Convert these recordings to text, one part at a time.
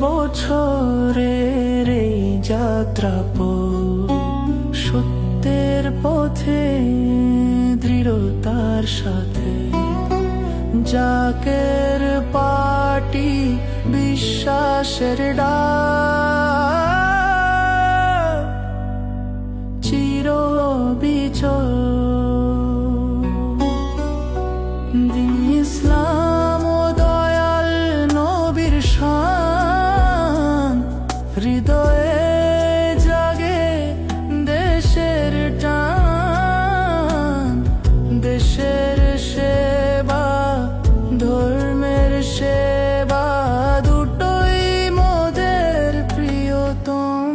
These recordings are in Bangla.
বছরের এই যাত্রা সত্যের পথে দৃঢ়তার সাথে। জাকের পাটি বিশ্বাসের ডাক চির বিচল ইসলাম দেশের সেবা ধর্মের সেবা দুটোই মোদের প্রিয়তম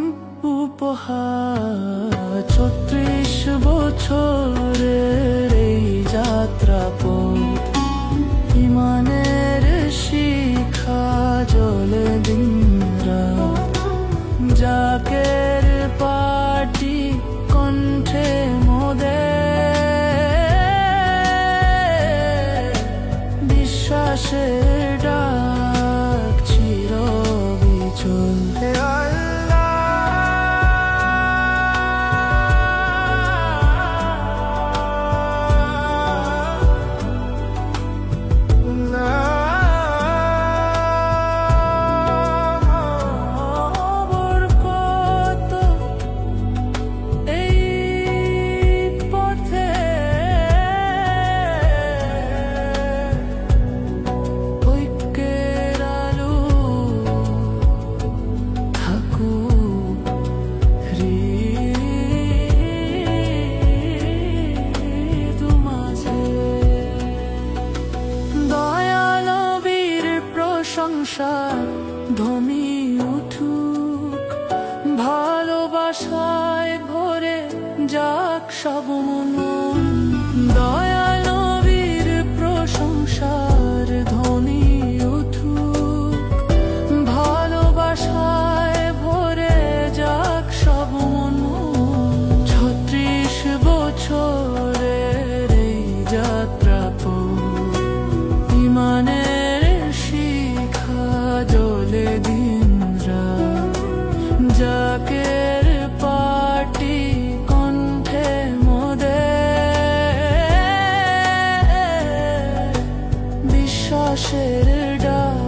উপহার। ছত্রিশ বছরের এই যাত্রা বিশ্বাসের ডাক প্রশংসার ধমি উঠুক ভালোবাসায় ভরে যাক সব মন। দয়ালবীর şaşırır da.